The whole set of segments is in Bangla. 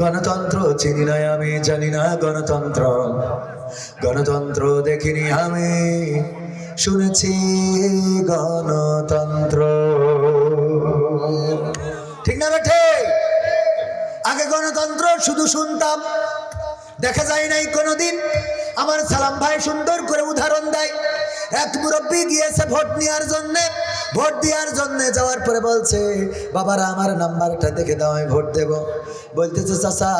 গণতন্ত্র চিনি না আমি, জানি না গণতন্ত্র। গণতন্ত্র দেখিনি আমি, শুনেছি গণতন্ত্র। ঠিক না বেঠে? আগে গণতন্ত্র শুধু শুনতাম, দেখা যায় নাই কোনোদিন। আমার সালাম ভাই সুন্দর করে উদাহরণ দেয়। এক মুরব্বী গিয়েছে ভোট নেওয়ার জন্য ভোট দেওয়ার জন্য যাওয়ার পরে বলছে, বাবারা, আমার নাম্বারটা দেখে দাও, আমি ভোট দেব। বলতেছে, চাচা,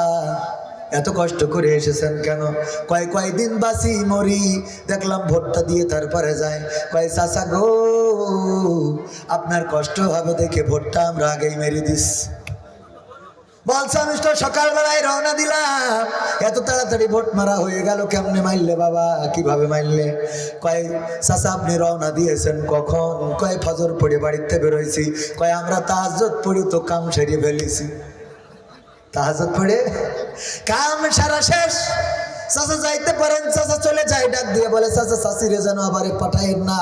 এত কষ্ট করে এসেছেন কেন? কয় কয় দিন বাসি মরি, দেখলাম ভোটটা দিয়ে তারপরে যায়। কয়, চাচা গো, আপনার কষ্ট হবে দেখে ভোটটা আমরা আগেই মেরে দিস। বলছে আমি তো সকালবেলায় রওনা দিলাম। এত তাড়াতাড়ি ভোট মারা হয়ে গেল, কেমনে মারলে বাবা? কীভাবে মারলে কয়, চাচা, আপনি রওনা দিয়েছেন কখন? কয়, ফজর পড়ে বাড়িতে বেরোইছি। কয়, আমরা তাহাজত পড়ি তো কাম সেরিয়ে ফেলেছি। তাহাজত পড়ে? কাম সারা শেষ। চাচা যাইতে পারেন, চাচা চলে যায়, ডাক দিয়ে বলে, চাচা চাষিরে যেন আবার পাঠাইন না।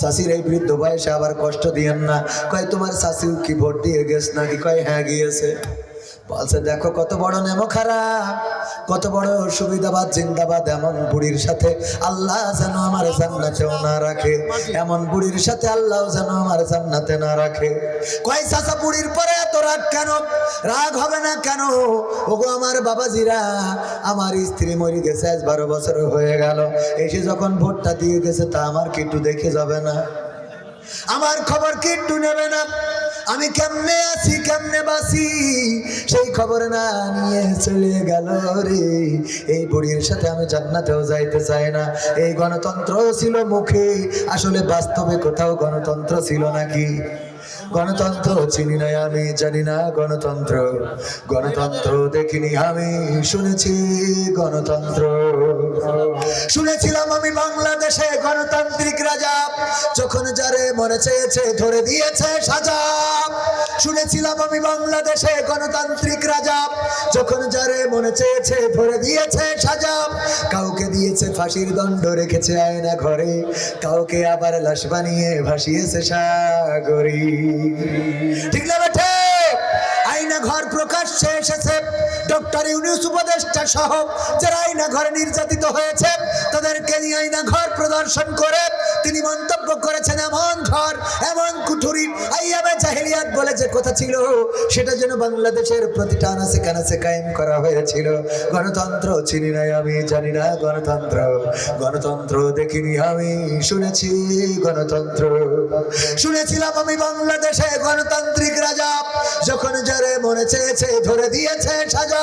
শাশির এই বৃদ্ধ বয়সে আবার কষ্ট দিয়েন না। কয়, তোমার শাশিও কি ভোট দিয়ে গেছ নাকি? কয় হ্যাঁ গিয়েছে। বলছে, দেখো কত বড় নেমো খারাপ। কত বড় সুবিধাবাদ, জিন্দাবাদ এমন বুড়ির সাথে। আল্লাহ যেন আমার জান্নাতেও না রাখে। এমন বুড়ির সাথে আল্লাহ যেন আমার জান্নাতে না রাখে। কয় চাচা, বুড়ির পরে এত রাগ কেন? রাগ হবে না কেন? ওগো আমার বাবাজিরা, আমার স্ত্রী মরি গেছে, আজ বারো বছর হয়ে গেল। এসে যখন ভোটটা দিয়ে গেছে, তা আমার কিটু দেখে যাবে না? আমার খবর কিট্টু নেবে না? আমি কেমনে আছি, কেমনে বাসি সেই খবর না নিয়ে চলে গেল রে। এই বুড়ির সাথে আমি জান্নাতেও যাইতে চাই না। এই গণতন্ত্র ছিল মুখে। আসলে বাস্তবে কোথাও গণতন্ত্র ছিল নাকি? গণতন্ত্র চিনি না আমি, জানি না গণতন্ত্র। গণতন্ত্র দেখিনি আমি, শুনেছি গণতন্ত্র। শুনেছিলাম আমি বাংলাদেশে গণতান্ত্রিক রাজা। যখন যারে মনে চেয়েছে, ধরে দিয়েছে সাজা। শুনেছিলাম আমি বাংলাদেশে গণতান্ত্রিক রাজা। যখন যারে মনে চেয়েছে, ধরে দিয়েছে সাজা। কাউকে দিয়েছে ফাঁসির দণ্ড, রেখেছে আয়না ঘরে। কাউকে আবার লাশ বানিয়ে ভাসিয়েছে সাগরী। ঠিক না আইনা ঘর প্রকাশ্যে এসেছে। ডক্টর ইউনিস উপদেষ্টা সহ যারা আইনা ঘরে নির্যাতিত হয়েছে, তাদেরকে নিয়ে আইনা ঘর প্রদর্শন করে তিনি মন্তব্য করেছেন, এমন ঘর এমন কুঠুরি আইয়াবে জাহিলিয়াত বলে যে কথা ছিল, সেটা যেন বাংলাদেশের প্রতিটা আনাসে কানাসে কায়েম করা হয়েছিল। গণতন্ত্র চিনি নাই আমি, জানি না গণতন্ত্র। গণতন্ত্র দেখিনি আমি, শুনেছি গণতন্ত্র। শুনেছিলাম আমি বাংলাদেশে গণতান্ত্রিক রাজা, যখন যারে মনে চেয়েছে, ধরে দিয়েছে সাজা।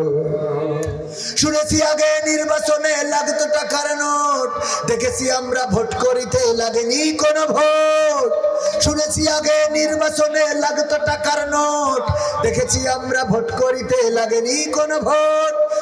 শুনেছি আগে নির্বাচনে লাগতো টাকার নোট। দেখেছি আমরা ভোট করিতে লাগেনি কোন ভোট। শুনেছি আগে নির্বাচনে লাগতো টাকার নোট। দেখেছি আমরা ভোট করিতে লাগেনি কোনো ভোট।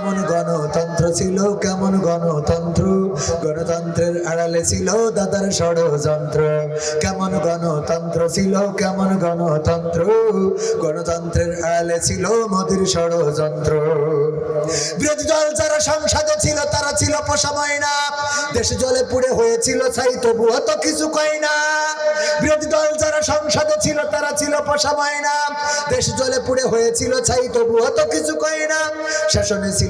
কেমন গণতন্ত্র ছিল? কেমন গণতন্ত্র? গণতন্ত্রের আড়ালে ছিল দাদার ষড়যন্ত্র। কেমন গণতন্ত্র ছিল? কেমন গণতন্ত্র? গণতন্ত্রের আড়ালে ছিল মোদির ষড়যন্ত্র। বিরোধী দল যারা সংসদে ছিল, তারা ছিল পোষাময় না। দেশ জলে পুড়ে হয়েছিল, ছাই তবুও তো কিছু কয় না। বিরোধী দল যারা সংসদে ছিল, তারা ছিল পোষাময় না। দেশ জলে পুড়ে হয়েছিল, ছাই তবুও তো কিছু কয় না। শাসনে ছিল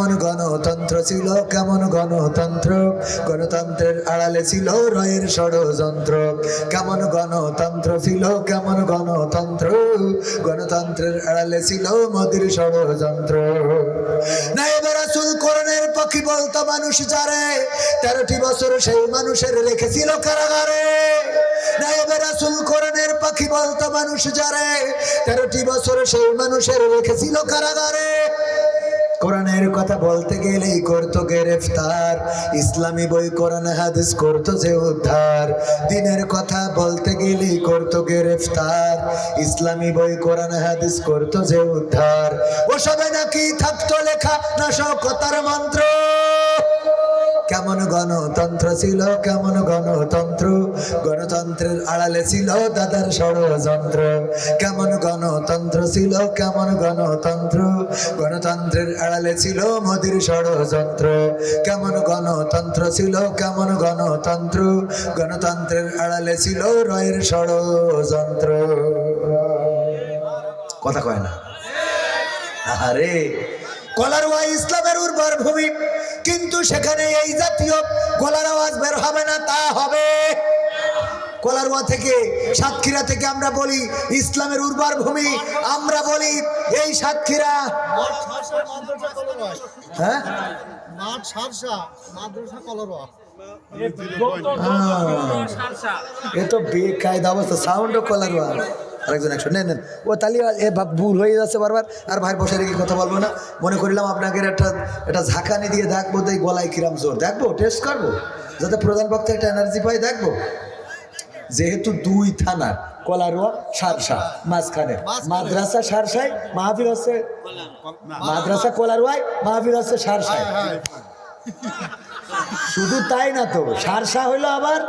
কেমন গণতন্ত্র ছিল, কেমন গণতন্ত্র? গণতন্ত্রের আড়ালে ছিল রয়ের ষড়যন্ত্র। কেমন গণতন্ত্র ছিল, কেমন গণতন্ত্র? গণতন্ত্রের আড়ালে ছিল মোদির ষড়যন্ত্র। নাইবে রাসুল করণের পক্ষী বলতো মানুষ যারে, তেরোটি বছর সেই মানুষের রেখেছিল কারাগারে। নাইবে রাসুল করণের পাখি বলতো মানুষ যারে, তেরোটি বছর সেই মানুষের রেখেছিল কারাগারে। কোরআনের কথা বলতে গেলেই করতো গ্রেফতার। ইসলামী বই, কোরআন, হাদিস করতো যে উদ্ধার। দিনের কথা বলতে গেলেই করতো গ্রেফতার। ইসলামী বই, কোরআন, হাদিস করতো যে উদ্ধার। ও ওসবে নাকি থাকতো লেখা না কথার মন্ত্র? কেমন গণতন্ত্র ছিল, কেমন গণতন্ত্র? গণতন্ত্রের আড়ালে ছিল দাদার ষড়যন্ত্র। কেমন গণতন্ত্র ছিল, কেমন গণতন্ত্র? গণতন্ত্রের আড়ালে ছিল মোদির ষড়যন্ত্র। কেমন গণতন্ত্র ছিল, কেমন গণতন্ত্র? গণতন্ত্রের আড়ালে ছিল রয়ের ষড়যন্ত্র। কথা কয় না? আরে কলারোয়া ইসলামের উর্বর ভূমি সেখানে এই জাতীয় গলার আওয়াজ বের হবে না তা হবে। কলারোয়া থেকে সাতক্ষীরা থেকে আমরা বলি ইসলামের উর্বর ভূমি আমরা বলি এই সাতক্ষীরা। হ্যাঁ? এ তো বেকায়দা অবস্থা সাউন্ডও কলারোয়া। আরেকজন একশো নেন নেন। ও তাহলে এ ভুল হয়ে যাচ্ছে বারবার। আর ভাই বসে রেখে কথা বলব না। মনে করিলাম আপনাকে একটা একটা ঝাঁকানি দিয়ে দেখব তো এই গলায় কিরাম জোর। দেখব টেস্ট করব। যাতে প্রধান বক্তা একটা এনার্জি পাই দেখব। যেহেতু দুই থানার কলারোয়া সারসা মাঝখানে। মাদ্রাসা সারসায় মাহফিল হচ্ছে মাদ্রাসা কলারোয়ায় মাহফিল হচ্ছে সারসায় শুধু তাই না তো, সারসা হইল আবার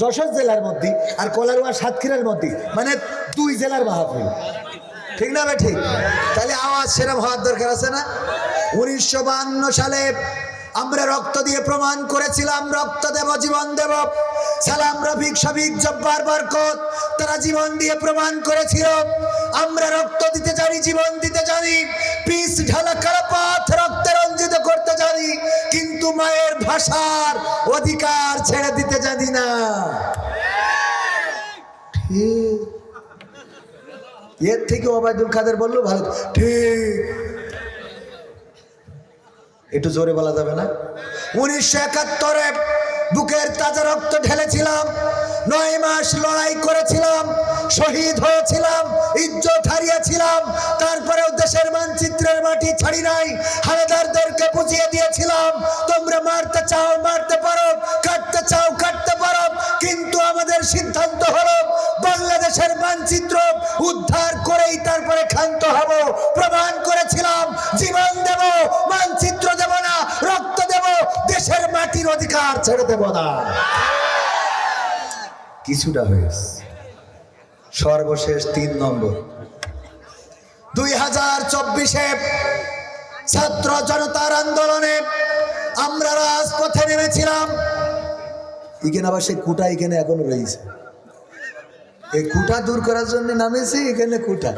যশোর জেলার মধ্যে আর কলারোয়া সাতক্ষীরার মধ্যে মানে দুই জেলার মাহফিল ঠিক না ভাই, ঠিক? তাহলে আওয়াজ সেরকম হওয়ার দরকার আছে না? উনিশশো বাহান্ন সালে আমরা রক্ত দিয়ে প্রমাণ করেছিলাম, রক্ত দেব, জীবন দেব। সালাম, রফিক, শফিক, জব্বার, বরকত, তারা জীবন দিয়ে প্রমাণ করেছিল। আমরা রক্ত দিতে জানি, জীবন দিতে জানি। পিস, ঢালা পথ রক্তে ভাষার অধিকার ছেড়ে দিতে জানি না। এর থেকে ওবায়দুল কাদের বলল, ভালো। ঠিক। একটু জোরে বলা যাবে না? উনিশশো একাত্তরে বুকের তাজা রক্ত ঢেলেছিলাম। নয় মাস লড়াই করেছিলাম। শহীদ হয়েছিলাম। ইজ্জত হারিয়েছিলাম। তারপরেও দেশের মানচিত্রের মাটি ছাড়ি নাই। সিদ্ধান্ত হলো বাংলাদেশের মানচিত্র উদ্ধার করেই তারপরে ক্ষান্ত হব, প্রমাণ করেছিলাম, জীবন দেব, মানচিত্র দেব না, রক্ত দেব, দেশের মাটির অধিকার ছেড়ে দেব না। কিছুটা হয়েছে। সর্বশেষ তিন নম্বর। দুই হাজার চব্বিশে ছাত্র জনতার আন্দোলনে আমরা রাজপথে নেমেছিলাম। এখানে আবার সেই কুটা এখানে এখনও রয়েছে। এই কুটা দূর করার জন্য নামেছি এখানে কুটা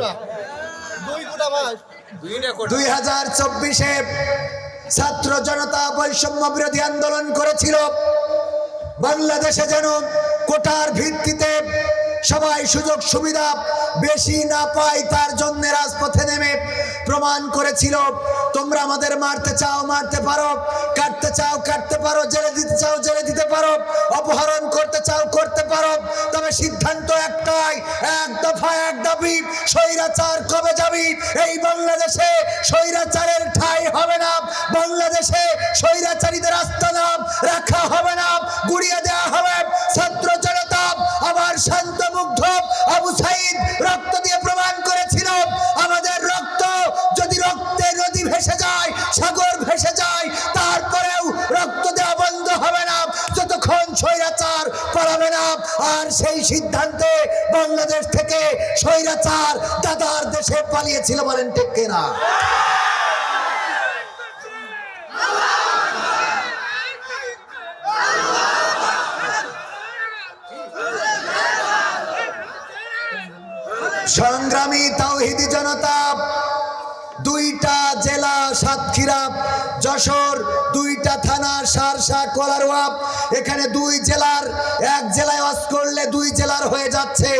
দুই হাজার চব্বিশে ছাত্র জনতা বৈষম্য বিরোধী আন্দোলন করেছিল। বাংলাদেশে যেন কোটার ভিত্তিতে সবাই সুযোগ সুবিধা বেশি না পায় তার জন্য রাজপথে নেমে প্রমাণ করেছিল তোমরা আমাদের মারতে চাও, মারতে পারো। কাটতে চাও, কাটতে পারো। জেলে দিতে চাও, জেলে দিতে পারো। অপহরণ করতে চাও, করতে পারো। তবে সিদ্ধান্ত একটাই, এক দফা এক দাবি, স্বৈরাচার কবে যাবি? এই বাংলাদেশে স্বৈরাচারের ঠাই হবে না। বাংলাদেশে স্বৈরাচারীদের আস্তানাম রাখা হবে না। গুড়িয়ে দেওয়া হবে ছাত্র জনতা। আবার শান্ত মুগ্ধ আবু সাইদ রক্ত দিয়ে প্রমাণ করেছিল, আমাদের সাগর ভেসে যায়, তারপরেও রক্ত দেওয়া বন্ধ হবে না, যতক্ষণ স্বৈরাচার পালাবে না। আর সেই সিদ্ধান্তে বাংলাদেশ থেকে স্বৈরাচার দাদার দেশে পালিয়েছিল বলেন ঠিক কিনা? সংগ্রামী তাওহিদি জনতা দুইটা জেলা সাতক্ষীরা, যশোর, দুইটা থানা, সারসা কলারোয়া এখানে দুই জেলার, এক জেলায় অস করলে দুই জেলার হয়ে যাচ্ছে।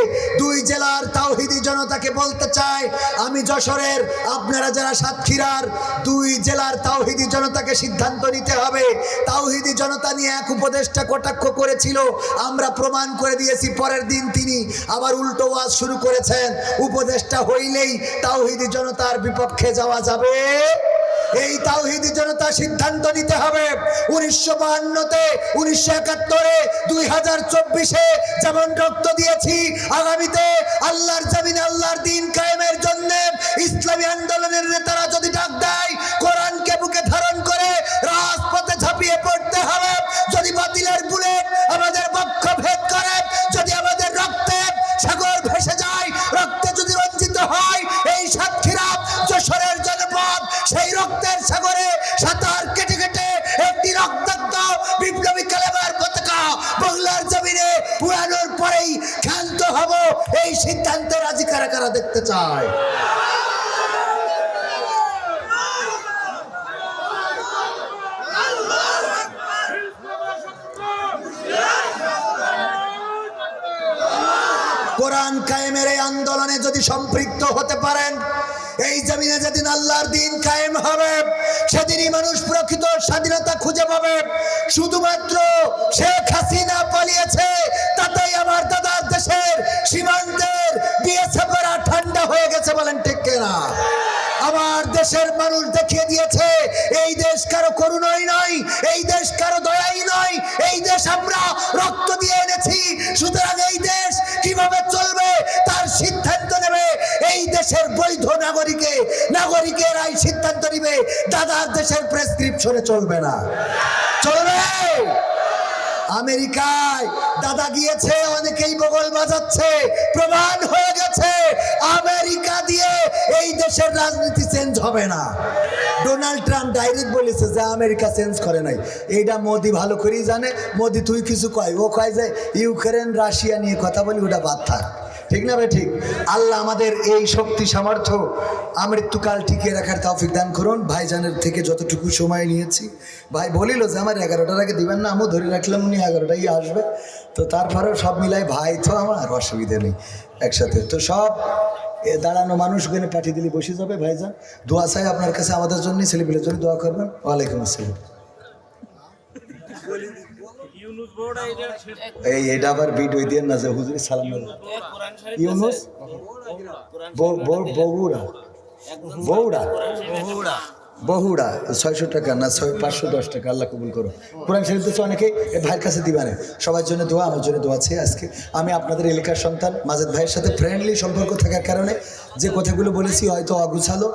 দুই জেলার তাওহিদি জনতাকে বলতে চাই আমি যশোরের, আপনারা যারা সাতক্ষীরার, দুই জেলার তাওহিদি জনতাকে সিদ্ধান্ত নিতে হবে। তাওহিদি জনতা নিয়ে এক উপদেষ্টা কটাক্ষ করেছিল, আমরা প্রমাণ করে দিয়েছি, পরের দিন তিনি আবার উল্টো ওয়াজ শুরু করেছেন। উপদেষ্টা হইলেই তাওহিদি জনতার বিপক্ষে যাওয়া যাবে। এই তাওহিদি জনতা সিদ্ধান্ত নিতে হবে। উনিশশো বাহান্নতে, উনিশশো একাত্তরে, দুই হাজার চব্বিশে যেমন রক্ত দিয়েছি, আগামীতে আল্লাহর জামিন আল্লাহর দিন কায়েমের জন্য ইসলামী আন্দোলনের নেতারা যদি ডাক দেয় চায়। কোরআন কায়েমের এই আন্দোলনে যদি সম্পৃক্ত হতে পারেন, এই জমিনে যেদিন আল্লাহর দিন কায়েম হবে, সেদিনই মানুষ প্রকৃত স্বাধীনতা খুঁজে পাবে। শুধুমাত্র শেখ হাসিনা পালিয়েছে রক্ত দিয়ে এনেছি। সুতরাং এই দেশ কীভাবে চলবে তার সিদ্ধান্ত নেবে। এই দেশের বৈধ নাগরিকে নাগরিকেরাই সিদ্ধান্ত নিবে। দাদার দেশের প্রেসক্রিপশনে চলবে না। চলবে! আমেরিকায় দাদা গিয়েছে, অনেকেই বগল বাজাচ্ছে, প্রমাণ হয়ে গেছে, আমেরিকা দিয়ে এই দেশের রাজনীতি চেঞ্জ হবে না। ডোনাল্ড ট্রাম্প ডাইরেক্ট বলেছে যে আমেরিকা চেঞ্জ করে নাই। এইটা মোদি ভালো করেই জানে। মোদি তুই কিছু কয়? ও কয় যে ইউক্রেন, রাশিয়া নিয়ে কথা বলি ওটা বাদ থাক। ঠিক না ভাই ঠিক? আল্লাহ আমাদের এই শক্তি, সামর্থ্য আমৃত্যুকাল টিকিয়ে রাখার তৌফিক দান করুন। ভাইজানের থেকে যতটুকু সময় নিয়েছি। ভাই বলিল যে, আমার এগারোটার আগে দিবেন না, আমিও ধরে রাখলাম, উনি এগারোটাই আসবে। তো তারপরেও সব মিলাই, ভাই তো আমার, অসুবিধে নেই একসাথে। তো সব এ দাঁড়ানো মানুষ ওখানে পাঠিয়ে দিলে বসে যাবে ভাইজান। দোয়া চাই আপনার কাছে, আমাদের জন্য ছেলেপিলের জন্য দোয়া করবেন। ওয়ালাইকুম আসসালাম। এই এটা আবার ভিডিও দিয়ে না যে হুজুর সালাম ইউনুস? বগুড়া। বগুড়া। বহুড়া ছয়শো টাকা না ছয় পাঁচশো দশ টাকা আল্লাহ কবুল করো কোরআন শরীফ তো অনেকেই এ ভাইয়ের কাছে দিবানে সবার জন্য দোয়া আমার জন্য দোয়া আছে আজকে। আমি আপনাদের এলাকার সন্তান মাজেদ ভাইয়ের সাথে ফ্রেন্ডলি সম্পর্ক থাকার কারণে যে কথাগুলো বলেছি হয়তো অগুছালো।